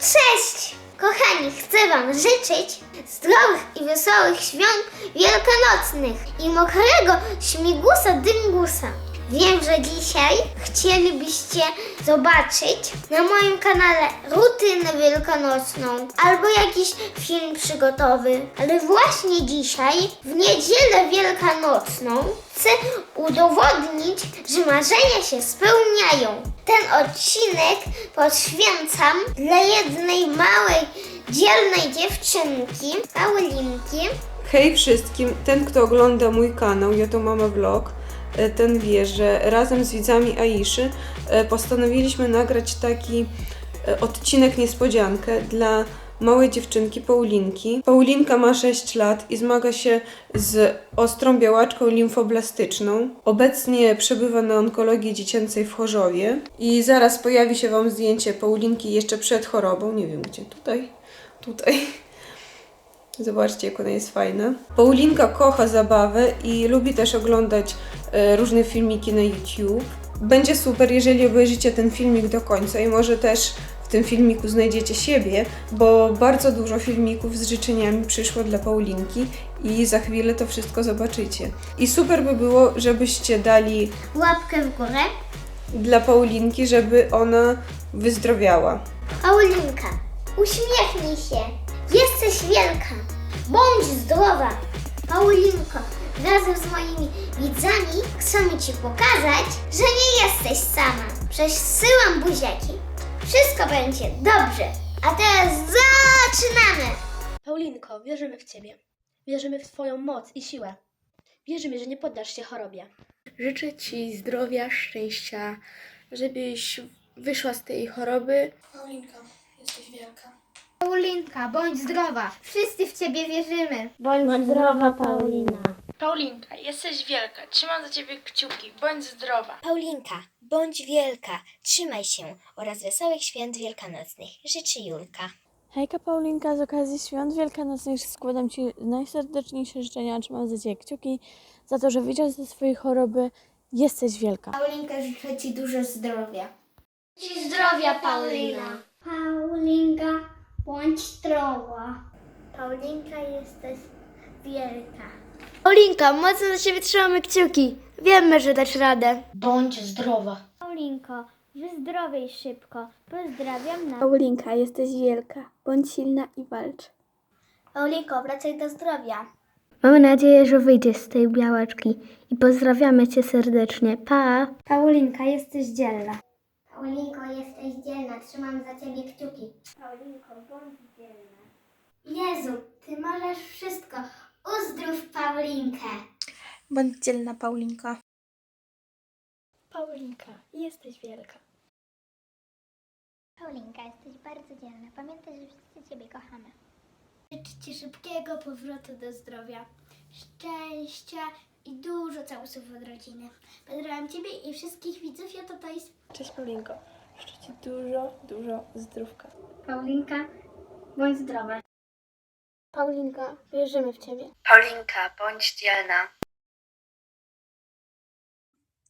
Cześć! Kochani, chcę Wam życzyć zdrowych i wesołych świąt wielkanocnych i mokrego śmigusa dyngusa. Wiem, że dzisiaj chcielibyście zobaczyć na moim kanale rutynę wielkanocną albo jakiś film przygotowy, ale właśnie dzisiaj, w niedzielę wielkanocną, chcę udowodnić, że marzenia się spełniają. Ten odcinek poświęcam dla jednej małej, dzielnej dziewczynki, Paulinki, Hej wszystkim, ten kto ogląda mój kanał Joto Mama Vlog, ten wie, że razem z widzami Aiszy e, postanowiliśmy nagrać taki e, odcinek niespodziankę dla małej dziewczynki Paulinki. Paulinka ma 6 lat i zmaga się z ostrą białaczką limfoblastyczną. Obecnie przebywa na onkologii dziecięcej w Chorzowie i zaraz pojawi się Wam zdjęcie Paulinki jeszcze przed chorobą. Nie wiem gdzie, tutaj, tutaj. Zobaczcie, jak ona jest fajna. Paulinka kocha zabawę i lubi też oglądać e, różne filmiki na YouTube. Będzie super, jeżeli obejrzycie ten filmik do końca i może też w tym filmiku znajdziecie siebie, bo bardzo dużo filmików z życzeniami przyszło dla Paulinki i za chwilę to wszystko zobaczycie. I super by było, żebyście dali łapkę w górę. dla Paulinki, żeby ona wyzdrowiała. Paulinka, uśmiechnij się. Jesteś wielka. Bądź zdrowa. Paulinko, razem z moimi widzami chcemy Ci pokazać, że nie jesteś sama. Przesyłam buziaki. Wszystko będzie dobrze. A teraz zaczynamy. Paulinko, wierzymy w Ciebie. Wierzymy w Twoją moc i siłę. Wierzymy, że nie poddasz się chorobie. Życzę Ci zdrowia, szczęścia, żebyś wyszła z tej choroby. Paulinka, jesteś wielka. Paulinka, bądź zdrowa. Wszyscy w Ciebie wierzymy. Bądź zdrowa, Paulina. Paulinka, jesteś wielka, trzymam za ciebie kciuki, bądź zdrowa. Paulinka, bądź wielka, trzymaj się oraz wesołych świąt wielkanocnych. Życzy Julka. Hejka Paulinka, z okazji świąt wielkanocnych składam Ci najserdeczniejsze życzenia, trzymam za Ciebie kciuki, za to, że wyjdziesz ze swojej choroby, jesteś wielka. Paulinka, życzę Ci dużo zdrowia. Ci zdrowia, Paulina. Paulinka, bądź zdrowa. Paulinka, jesteś wielka. Paulinka, mocno za Ciebie trzymamy kciuki. Wiemy, że dasz radę. Bądź zdrowa. Paulinko, wyzdrowiej szybko. Pozdrawiam na... Paulinka, jesteś wielka, bądź silna i walcz. Paulinko, wracaj do zdrowia. Mamy nadzieję, że wyjdziesz z tej białaczki i pozdrawiamy Cię serdecznie. Pa! Paulinka, jesteś dzielna. Paulinko, jesteś dzielna. Trzymam za ciebie kciuki. Paulinko, bądź dzielna. Jezu, ty możesz wszystko. Uzdrów Paulinkę. Bądź dzielna, Paulinka. Paulinka, jesteś wielka. Paulinka, jesteś bardzo dzielna. Pamiętaj, że wszyscy ciebie kochamy. Życzę ci szybkiego powrotu do zdrowia, szczęścia i dużo całusów od rodziny. Pozdrawiam ciebie i wszystkich widzów. Ja to jest Cześć Paulinko, życzę Ci dużo, dużo zdrówka. Paulinka. Bądź zdrowa. Paulinka, wierzymy w Ciebie. Paulinka, bądź dzielna.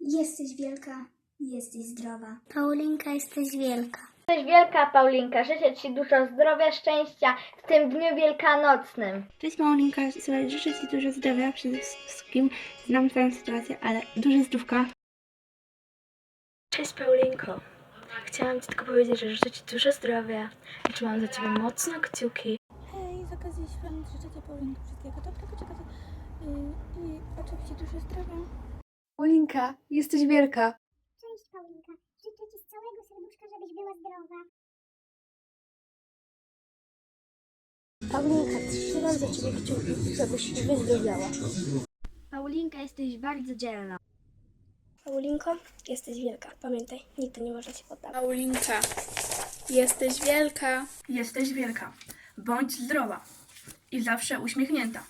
Jesteś wielka, jesteś zdrowa. Paulinka, jesteś wielka. Jesteś wielka, Paulinka. Życzę Ci dużo zdrowia, szczęścia w tym dniu wielkanocnym. Cześć Paulinka, słuchaj, życzę Ci dużo zdrowia przede wszystkim. Znam Twoją sytuację, ale dużo zdrówka. Cześć Paulinko. Chciałam Ci tylko powiedzieć, że życzę Ci dużo zdrowia i trzymam za Ciebie mocno kciuki. Hej, z okazji świąt życzę Ci Paulinko wszystkiego dobrego, czego i, i oczywiście dużo zdrowia. Paulinka, jesteś wielka. Cześć Paulinka. Życzę ci z całego serduszka, żebyś była zdrowa. Paulinka, trzymam za Ciebie kciuki, żebyś wyzdrowiała. Paulinka, jesteś bardzo dzielna. Paulinko, jesteś wielka. Pamiętaj, nigdy nie można się poddawać. Paulinka, jesteś wielka. Jesteś wielka. Bądź zdrowa i zawsze uśmiechnięta.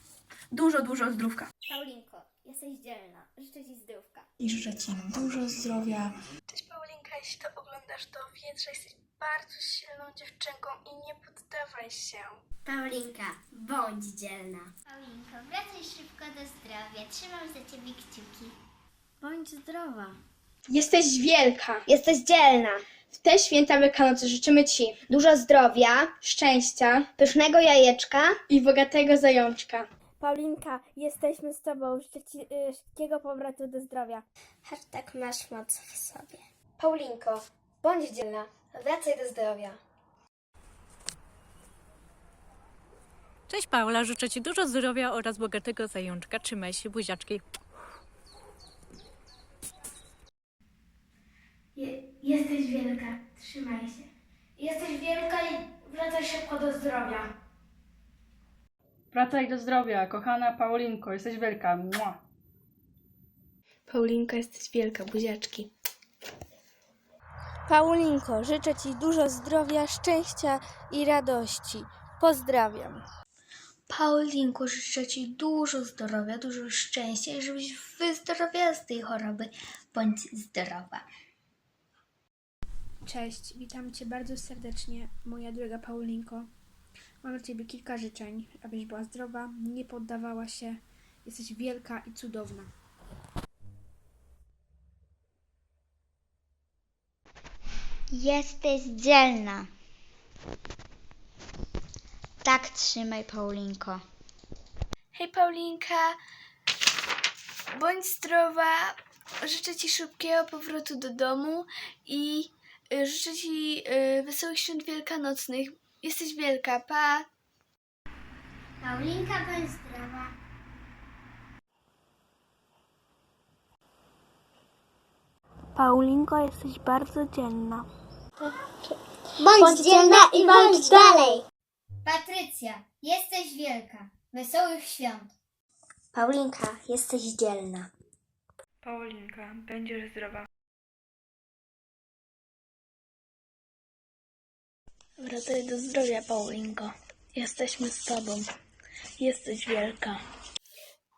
Dużo, dużo zdrówka. Paulinko, jesteś dzielna. Życzę ci zdrówka. I życzę Ci dużo zdrowia. Cześć Paulinka, jeśli to że jesteś bardzo silną dziewczynką i nie poddawaj się. Paulinka, bądź dzielna. Paulinko, wracaj szybko do zdrowia. Trzymam za ciebie kciuki. Bądź zdrowa. Jesteś wielka. Jesteś dzielna. W te święta Wielkanocy życzymy Ci Dużo zdrowia, szczęścia pysznego jajeczka. i bogatego zajączka. Paulinka, jesteśmy z Tobą. Życzę Ci y, szybkiego powrotu do zdrowia. Hashtag masz moc w sobie. Paulinko, bądź dzielna. Wracaj do zdrowia. Cześć Paula, życzę Ci dużo zdrowia oraz bogatego zajączka. Trzymaj się, buziaczki. jesteś wielka, trzymaj się. Jesteś wielka i wracaj szybko do zdrowia. Wracaj do zdrowia, kochana Paulinko, jesteś wielka. Mua. Paulinko, jesteś wielka, buziaczki. Paulinko, życzę Ci dużo zdrowia, szczęścia i radości. Pozdrawiam. Paulinku, życzę Ci dużo zdrowia, dużo szczęścia i żebyś wyzdrowiała z tej choroby. Bądź zdrowa. Cześć, witam Cię bardzo serdecznie, moja droga Paulinko. Mam dla Ciebie kilka życzeń, abyś była zdrowa, nie poddawała się. Jesteś wielka i cudowna. Jesteś dzielna. Tak trzymaj, Paulinko. Hej Paulinka, bądź zdrowa. Życzę Ci szybkiego powrotu do domu i y, życzę Ci y, wesołych świąt wielkanocnych. Jesteś wielka, pa! Paulinka, bądź zdrowa. Paulinko, jesteś bardzo dzielna. Bądź, dzielna i bądź dalej. Patrycja, jesteś wielka. Wesołych świąt. Paulinka, jesteś dzielna. Paulinka, będziesz zdrowa. Wracaj do zdrowia, Paulinko. Jesteśmy z Tobą. Jesteś wielka.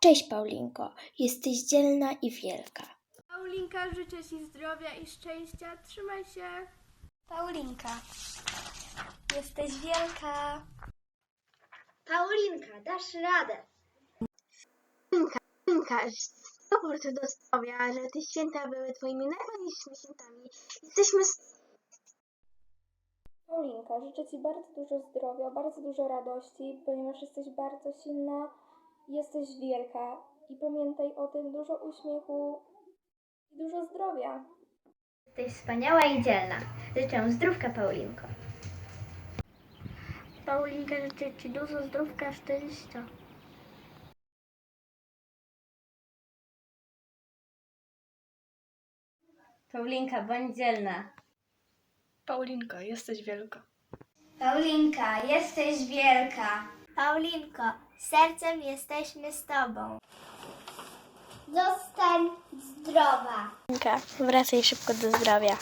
Cześć, Paulinko. Jesteś dzielna i wielka. Paulinka, życzę Ci zdrowia i szczęścia. Trzymaj się. Paulinka, jesteś wielka. Paulinka, dasz radę. Paulinka, powrót do zdrowia, że te święta były Twoimi najważniejszymi świętami. Jesteśmy z Paulinka, życzę Ci bardzo dużo zdrowia, bardzo dużo radości, ponieważ jesteś bardzo silna, jesteś wielka i pamiętaj o tym dużo uśmiechu i dużo zdrowia. Jesteś wspaniała i dzielna. Życzę zdrówka, Paulinko. Paulinka, życzę Ci dużo zdrówka, szczęścia. Paulinka, bądź dzielna. Paulinka, jesteś wielka. Paulinka, jesteś wielka. Paulinko, sercem jesteśmy z Tobą. Zostań zdrowa. Paulinka, wracaj szybko do zdrowia.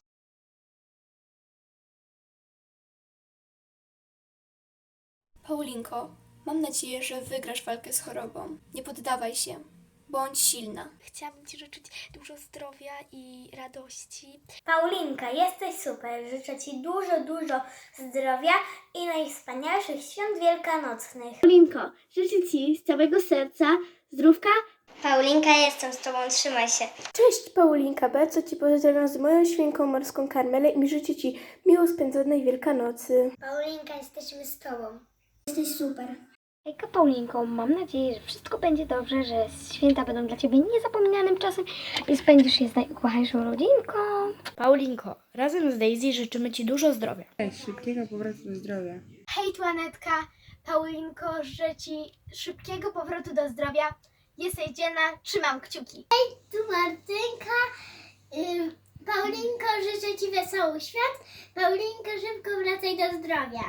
Paulinko, mam nadzieję, że wygrasz walkę z chorobą. Nie poddawaj się. Bądź silna. Chciałabym Ci życzyć dużo zdrowia i radości. Paulinka, jesteś super. Życzę Ci dużo, dużo zdrowia i najwspanialszych świąt wielkanocnych. Paulinko, życzę Ci z całego serca zdrówka. Paulinka, jestem z Tobą, trzymaj się. Cześć Paulinka, bardzo Ci pozdrawiam z moją świnką morską Karmelę i życzę Ci miło spędzonej Wielkanocy. Paulinka, jesteśmy z Tobą. Jesteś super. Hejka Paulinko, mam nadzieję, że wszystko będzie dobrze, że święta będą dla Ciebie niezapominanym czasem i spędzisz je z najukochańszą rodzinką. Paulinko, razem z Daisy życzymy Ci dużo zdrowia. Cześć, szybkiego powrotu do zdrowia. Hej Tłanetka, Paulinko, życzę Ci szybkiego powrotu do zdrowia. Jesteś dzielna, trzymam kciuki. Hej, tu Martynka. Paulinko, życzę Ci wesołych świąt. Paulinko, szybko wracaj do zdrowia.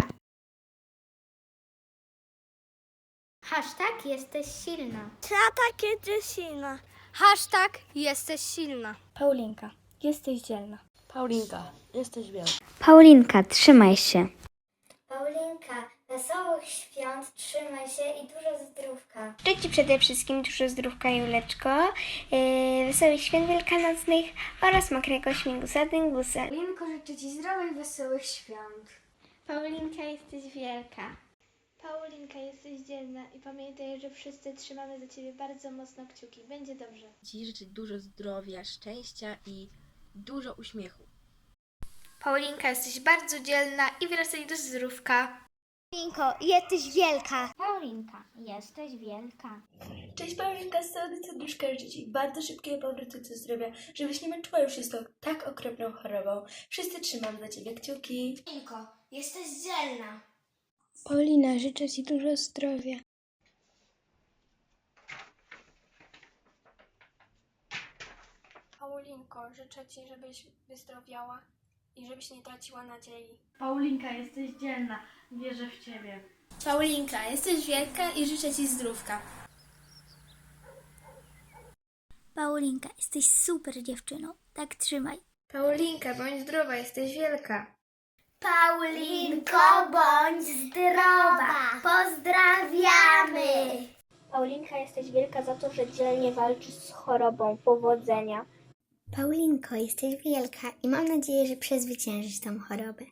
Hashtag jesteś silna. Tata, kiedy silna. Hashtag jesteś silna. Paulinka, jesteś dzielna. Paulinka, jesteś wielka. Paulinka, trzymaj się. Paulinka, wesołych świąt, trzymaj się i dużo zdrówka. Życzę Ci przede wszystkim dużo zdrówka, Juleczko, yy, wesołych świąt wielkanocnych oraz mokrego śmigusa dyngusa. Paulinko, życzę Ci zdrowych, wesołych świąt. Paulinka, jesteś wielka. Paulinka, jesteś dzielna i pamiętaj, że wszyscy trzymamy za Ciebie bardzo mocno kciuki. Będzie dobrze. Ci życzyć dużo zdrowia, szczęścia i dużo uśmiechu. Paulinka, jesteś bardzo dzielna i wracaj do zdrówka. Paulinko, jesteś wielka. Paulinka, jesteś wielka. Cześć Paulinka, z całego serduszka życzę Ci bardzo szybkiego powrotu do zdrowia, żebyś nie męczyła już się z tą tak okropną chorobą. Wszyscy trzymam za Ciebie kciuki. Paulinko, jesteś dzielna. Paulina, życzę Ci dużo zdrowia. Paulinko, życzę Ci, żebyś wyzdrowiała i żebyś nie traciła nadziei. Paulinka, jesteś dzielna. Wierzę w ciebie. Paulinka, jesteś wielka i życzę Ci zdrówka. Paulinka, jesteś super dziewczyną. Tak trzymaj. Paulinka, bądź zdrowa, jesteś wielka. Paulinko, bądź zdrowa. Pozdrawiamy. Paulinka, jesteś wielka za to, że dzielnie walczysz z chorobą. Powodzenia. Paulinko, jesteś wielka i mam nadzieję, że przezwyciężysz tą chorobę.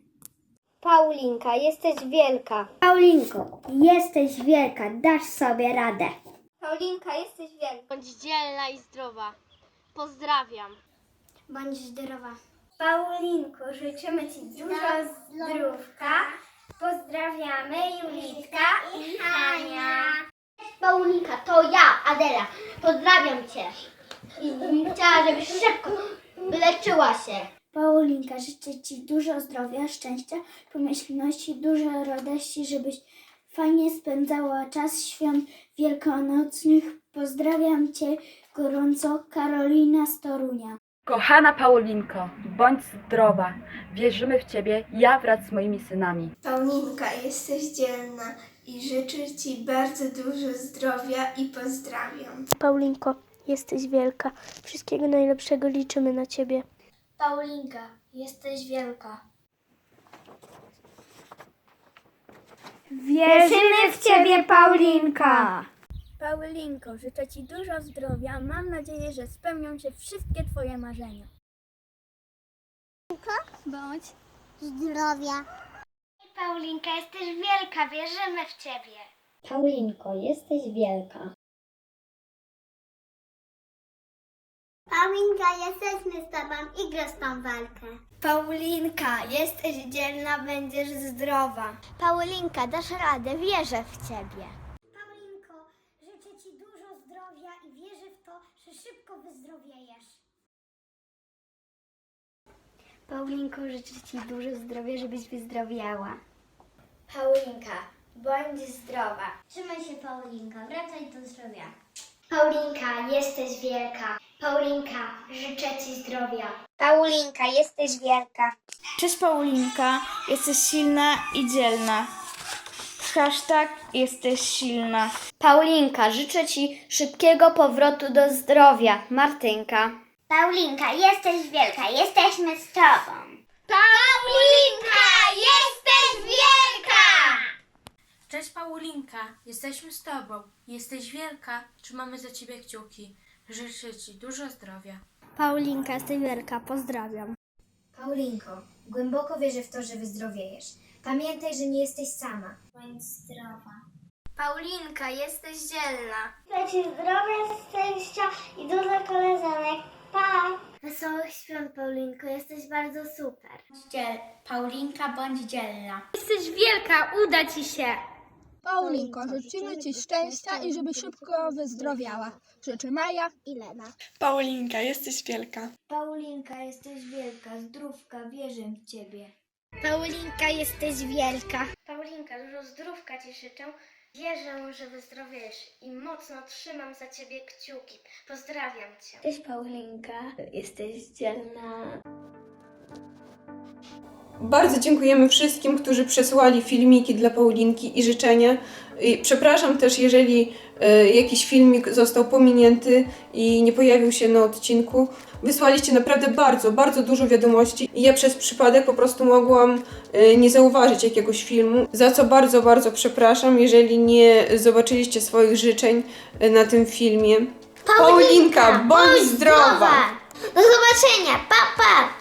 Paulinka, jesteś wielka. Paulinko, jesteś wielka, dasz sobie radę. Paulinka, jesteś wielka. Bądź dzielna i zdrowa. Pozdrawiam. Bądź zdrowa. Paulinko, życzymy Ci dużo zdrówka. Pozdrawiamy Julitka i Hania. Paulinka, to ja, Adela. Pozdrawiam Cię. I chciała, żebyś szybko wyleczyła się. Paulinka, życzę Ci dużo zdrowia, szczęścia, pomyślności, dużo radości, żebyś fajnie spędzała czas świąt wielkanocnych. Pozdrawiam Cię gorąco, Karolina z Torunia. Kochana Paulinko, bądź zdrowa. Wierzymy w Ciebie, ja wraz z moimi synami. Paulinka, jesteś dzielna i życzę Ci bardzo dużo zdrowia i pozdrawiam. Paulinko, jesteś wielka. Wszystkiego najlepszego liczymy na Ciebie. Paulinka, jesteś wielka. Wierzymy w Ciebie, Paulinka! Paulinko, życzę Ci dużo zdrowia. Mam nadzieję, że spełnią się wszystkie Twoje marzenia. Bądź zdrowia. Paulinka, jesteś wielka. Wierzymy w Ciebie. Paulinko, jesteś wielka. Paulinka, jesteśmy z Tobą i grasz tą walkę. Paulinka, jesteś dzielna, będziesz zdrowa. Paulinka, dasz radę. Wierzę w Ciebie. Paulinko, życzę Ci dużo zdrowia i wierzę w to, że szybko wyzdrowiejesz. Paulinko, życzę Ci dużo zdrowia, żebyś wyzdrowiała. Paulinka, bądź zdrowa. Trzymaj się, Paulinka, wracaj do zdrowia. Paulinka, jesteś wielka. Paulinka, życzę Ci zdrowia. Paulinka, jesteś wielka. Cześć Paulinka, jesteś silna i dzielna. Hashtag jesteś silna. Paulinka, życzę Ci szybkiego powrotu do zdrowia. Martynka. Paulinka, jesteś wielka, jesteśmy z Tobą. Paulinka, jesteś wielka! Cześć Paulinka, jesteśmy z Tobą. Jesteś wielka, trzymamy za Ciebie kciuki. Życzę Ci dużo zdrowia. Paulinka, jesteś wielka, pozdrawiam. Paulinko, głęboko wierzę w to, że wyzdrowiejesz. Pamiętaj, że nie jesteś sama. Bądź zdrowa. Paulinka, jesteś dzielna. Życzę Ci zdrowia, szczęścia i dużo koleżanek. Pa! Wesołych świąt, Paulinko, jesteś bardzo super. Dziel, Paulinka, bądź dzielna. Jesteś wielka, uda Ci się. Paulinko, życzymy Ci szczęścia i żeby szybko wyzdrowiała. Życzę Maja I Lena. Paulinka, jesteś wielka. Paulinka, jesteś wielka, zdrówka, wierzę w Ciebie. Paulinka, jesteś wielka. Paulinka, dużo zdrówka Ci życzę. Wierzę, że wyzdrowiesz i mocno trzymam za Ciebie kciuki. Pozdrawiam Cię. Cześć Paulinka, jesteś dzielna. Bardzo dziękujemy wszystkim, którzy przesłali filmiki dla Paulinki i życzenia. I przepraszam też, jeżeli e, jakiś filmik został pominięty i nie pojawił się na odcinku. Wysłaliście naprawdę bardzo, bardzo dużo wiadomości i ja przez przypadek po prostu mogłam e, nie zauważyć jakiegoś filmu, za co bardzo, bardzo przepraszam, jeżeli nie zobaczyliście swoich życzeń e, na tym filmie. Paulinka, bądź zdrowa! Do zobaczenia, pa pa!